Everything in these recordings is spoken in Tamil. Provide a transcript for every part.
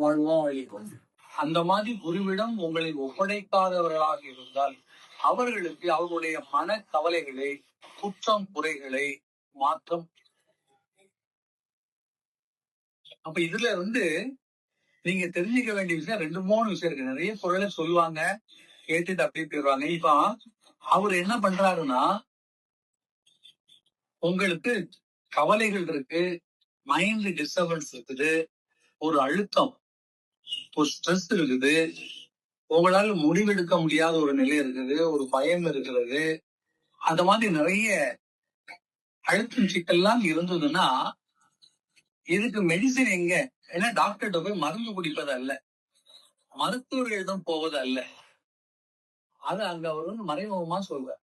வாழ்வா அளிக்கும் அந்த மாதிரி குருவிடம் உங்களை ஒப்படைக்காதவர்களாக இருந்தால் அவர்களுக்கு அவர்களுடைய மன கவலைகளை குற்றம் குறைகளை மாற்றம் அப்ப இதுல வந்து நீங்க தெரிஞ்சுக்க வேண்டிய விஷயம் ரெண்டு மூணு விஷயம் இருக்கு. நிறைய குரலை சொல்லுவாங்க கேட்டுட்டு அப்படியே போயிடுவாங்க. இப்ப அவர் என்ன பண்றாருன்னா உங்களுக்கு கவலைகள் இருக்கு மைண்ட் டிஸ்டர்பன்ஸ் இருக்குது ஒரு அழுத்தம் ஒரு ஸ்ட்ரெஸ் இருக்குது. உங்களால முடிவெடுக்க முடியாத ஒரு நிலை இருக்குது. ஒரு பயம் இருக்கிறது. அந்த மாதிரி நிறைய அழுத்தம் சிக்கல்லாம் இருந்ததுன்னா இதுக்கு மெடிசின் எங்க? ஏன்னா டாக்டர்கிட்ட போய் மருந்து குடிப்பது அல்ல. மருத்துவர்களிடம் போவது அல்ல. அது அங்க அவர் வந்து மறைமுகமா சொல்வார்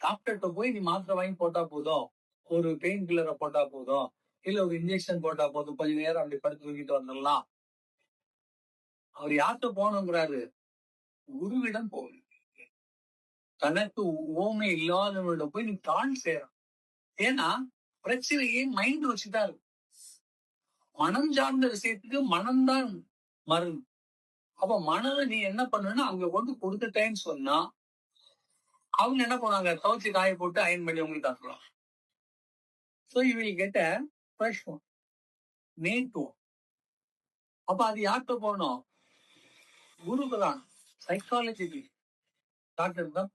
டாக்டர்கிட்ட போய் நீ மாத்திரை வாங்கி போட்டா போதும். ஒரு பெயின் கில்லரை போட்டா போதும். இல்ல ஒரு இன்ஜெக்ஷன் போட்டா போதும். கொஞ்ச நேரம் அப்படி படுத்து தூக்கிட்டு வந்துடலாம். அவர் யார்கிட்ட போகணுங்கிறாரு? குருவிடம் போகணும். தனக்கு ஓமை இல்லாதவனிடம் போய் நீ தான் சேரும் ஏன்னா பிரச்சனையே மைண்ட் வச்சுதான் இருக்கும். மனம் சார்ந்த விஷயத்துக்கு மனம்தான் மருந்து. அப்ப மனதை நீ என்ன பண்ணுன்னா அவங்க கொண்டு கொடுத்துட்டேன்னு சொன்னா அவங்க என்ன பண்ணுவாங்க? துவச்சி காய போட்டு அயன் பண்ணி உங்களுக்கு தந்துடும் ஸோ இவங்க வில் ஃப்ரெஷ் ஒன் நேட் ஒன் அப்ப அது யார்கிட்ட போகணும்? குருக்கு சைக்காலஜி டாக்டர் தான்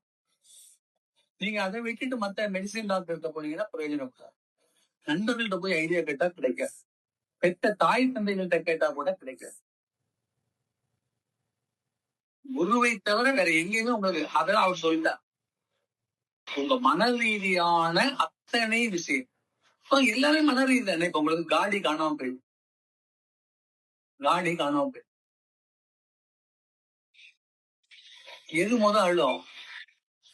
நீங்க அதை விட்டுட்டு மத்த மெடிசின் டாக்டர்கிட்ட போனீங்கன்னா பிரயோஜனம் சார் நண்பர்கள்ட்ட போய் ஐடியா கேட்டா கிடைக்காது. பெத்த தாய் தந்தைகள்கிட்ட கேட்டா கூட கிடைக்காது. குருவை தவிர வேற எங்கேயுமே உங்களுக்கு அதெல்லாம் அவர் சொல்லிட்டார். உங்க மன ரீதியான அத்தனை விஷயம். இப்ப எல்லாமே மன ரீதி தானே. இப்ப உங்களுக்கு காடி காணாம போயிடும் காடி காணாம போயிடும் எது முத அழும்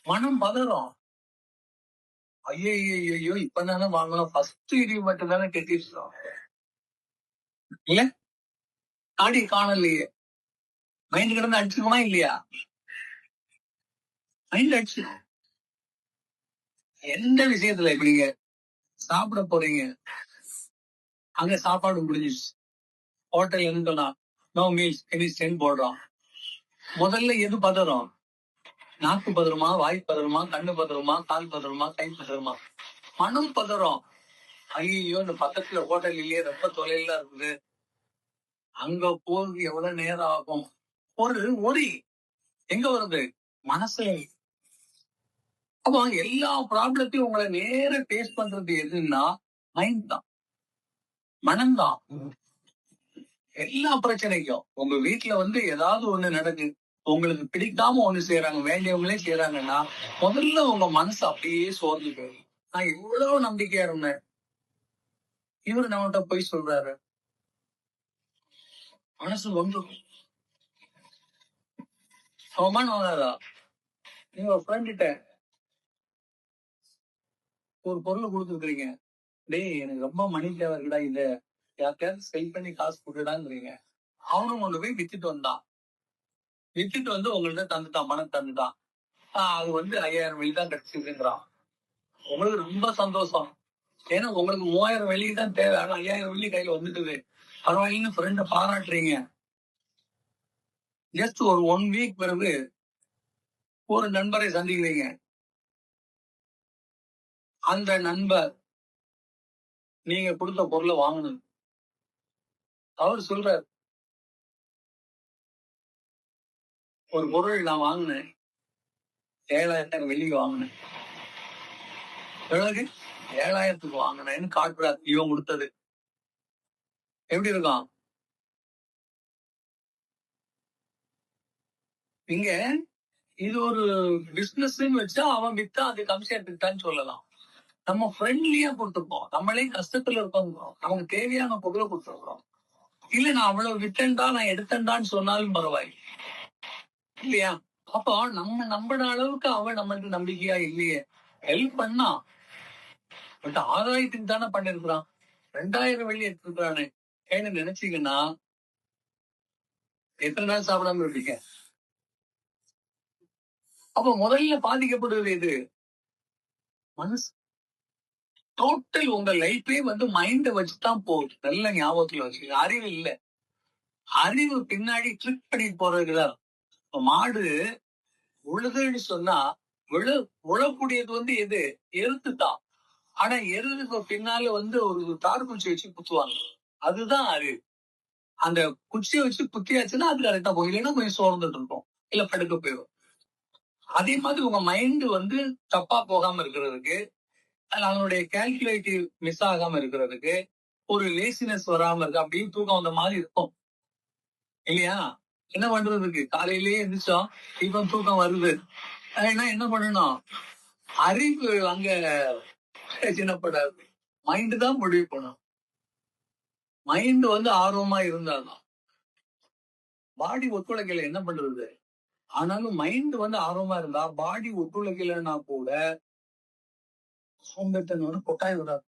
மனம் பதறும். ஐயோ ஐயோ இப்ப தானே வாங்கணும். ஃபர்ஸ்ட் இடி மட்டும் தானே கட்டிருக்கோம் இல்ல? காடி காணலையே. மைண்ட் கிடந்து அடிச்சுக்குமா இல்லையா? மைண்ட் அடிச்சு எந்த விஷயத்துல இப்ப நீங்க சாப்பிட போறீங்க? அங்க சாப்பாடு முடிஞ்சிச்சு ஹோட்டல் என்ன நோ மீல்ஸ் எனி சென்ட் போடுறோம். முதல்ல எது பதறும்? நாக்கு பதறுமா வாய் பதறுமா கண்ணு பதறுமா கால் பதறுமா கை பதறுமா? மனம் பதறும். ஐயோ இந்த பக்கத்துல ஹோட்டல் இல்லையே ரொம்ப தொலைல இருக்குது. அங்க போறது எவ்வளவு நேரம் ஆகும்? ஒரு ஒரி எங்க வருது? மனசுல. அப்போ எல்லா ப்ராப்ளத்தையும் உங்களை நேர டேஸ்ட் பண்றது எதுன்னா மைண்ட் தான். மனம்தான். எல்லா பிரச்சனைக்கும் உங்க வீட்டுல வந்து ஏதாவது ஒண்ணு நடக்குது உங்களுக்கு பிடிக்காம ஒண்ணு செய்யறாங்க வேண்டியவங்களே செய்யறாங்கன்னா முதல்ல உங்க மனசு அப்படியே சோர்ந்து போயிடும். நான் இவ்வளவு நம்பிக்கையா இருந்தேன். இவரு நம்மகிட்ட போய் சொல்றாரு. மனசு வந்து அவமானம் வராதா நீங்க ஒரு ஃப்ரெண்ட் கிட்ட ஒரு பொருள் கொடுத்துருக்கீங்க. டேய் எனக்கு ரொம்ப மணி தேவை இருக்குடா இந்த யாருக்காவது செல் பண்ணி காசு கொடுடாங்கிறீங்க அவனும் கொண்டு போய் வித்துட்டு வந்தான். வித்துட்டு வந்து உங்கள்ட்ட தந்துட்டான் மனம் தந்துட்டான். ஆஹ் அது வந்து ஐயாயிரம் வெளி தான் கிடைச்சிருக்குங்கிறான் உங்களுக்கு ரொம்ப சந்தோஷம். ஏன்னா உங்களுக்கு மூவாயிரம் வெளி தான் தேவை. ஆனா ஐயாயிரம் வெள்ளி கையில வந்துட்டுது. பரவாயில்லன்னு ஃப்ரெண்ட பாராட்டுறீங்க. ஜஸ்ட் ஒரு ஒன் வீக் பிறகு ஒரு நண்பரை சந்திக்கிறீங்க. அந்த நண்பர் நீங்க கொடுத்த பொருளை வாங்கணும். அவர் சொல்றார் ஒரு பொருள் நான் வாங்கினேன். ஏழாயிரம் வெளியே வாங்கினேன். பிறகு ஏழாயிரத்துக்கு வாங்கினேன்னு காட்டுறார். இவன் கொடுத்தது எப்படி இருக்கான் இங்க இது ஒரு பிசினஸ் வச்சா அவன் வித்தா அது கம்மியா எடுத்துக்கிட்டான்னு சொல்லலாம். நம்ம ஃப்ரெண்ட்லியா கொடுத்துருக்கோம். நம்மளே கஷ்டத்துல இருக்கோம் நமக்கு தேவையான பொருளை கொடுத்துருக்கோம். இல்ல நான் அவ்வளவு விட்டேன்டா நான் எடுத்தன்டான்னு சொன்னாலும் பரவாயில்லை. இல்லையா? அப்போ நம்ம நம்பின அளவுக்கு அவன் நம்மளுக்கு நம்பிக்கையா இல்லையே. ஹெல்ப் பண்ணா. பட் ஆதாயத்துக்கு தானே பண்ணிருக்கிறான். ரெண்டாயிரம் வெள்ளி எடுத்துருக்கானே ஏன்னு நினைச்சீங்கன்னா எத்தனை நாள் சாப்பிடாம இருப்பீங்க? அப்ப முதல்ல பாதிக்கப்படுவது எது? மனசு. டோட்டல் உங்க லைஃபே வந்து மைண்ட வச்சுதான் போகுது. நல்ல ஞாபகத்துல வச்சு அறிவு இல்ல. அறிவு பின்னாடி ட்ரிக் பண்ணி போறதுதான் மாடு உழுதுன்னு சொன்னா விழு உழக்கூடியது வந்து எது? எருத்து தான் ஆனா எருதுக்கு பின்னால வந்து ஒரு தார் குச்சி வச்சு குத்துவாங்க. அதுதான் அறிவு அந்த குச்சியை வச்சு குத்தியாச்சுன்னா அது கரெக்டா போகும். இல்லைன்னா கொஞ்சம் சோர்ந்துட்டு இருக்கும். இல்ல படுக்க போயிடும். அதே மாதிரி உங்க மைண்ட் வந்து தப்பா போகாம இருக்கிறதுக்கு அதனுடைய கால்குலேட்டிவ் மிஸ் ஆகாம இருக்கிறதுக்கு ஒரு லேசினஸ் வராம இருக்கு அப்படின்னு தூக்கம் வந்த மாதிரி இருக்கும். இல்லையா? என்ன பண்றதுக்கு காலையிலேயே எந்திரிச்சோம் இப்ப தூக்கம் வருது. ஏன்னா என்ன பண்ணணும்? அறிவு அங்க சின்னப்படாது மைண்ட் தான் முடிவு பண்ணும் மைண்ட் வந்து ஆர்வமா இருந்தாலும் பாடி ஒத்துழைக்கல என்ன பண்றது? ஆனாலும் மைண்ட் வந்து ஆர்வமா இருந்தா பாடி ஒத்துழைக்கலைன்னா கூட சோம்பேத்தனோட கொட்டாய் வராது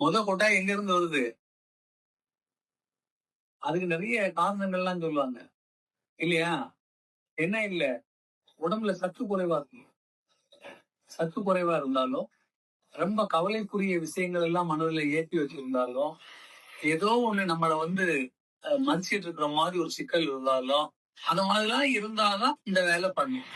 முத கொட்டாய் எங்க இருந்து வருது? அதுக்கு நிறைய காரணங்கள்லாம் சொல்லுவாங்க. இல்லையா? என்ன இல்ல? உடம்புல சத்து குறைவா இருக்கு சத்து குறைவா இருந்தாலும் ரொம்ப கவலைக்குரிய விஷயங்கள் எல்லாம் மனதில் ஏற்றி வச்சிருந்தாலும் ஏதோ ஒண்ணு நம்மள வந்து மதிச்சிட்டு இருக்கிற மாதிரி ஒரு சிக்கல் இருந்தாலும் அந்த மாதிரிலாம் இருந்தாதான் இந்த வேலை பண்ணும்.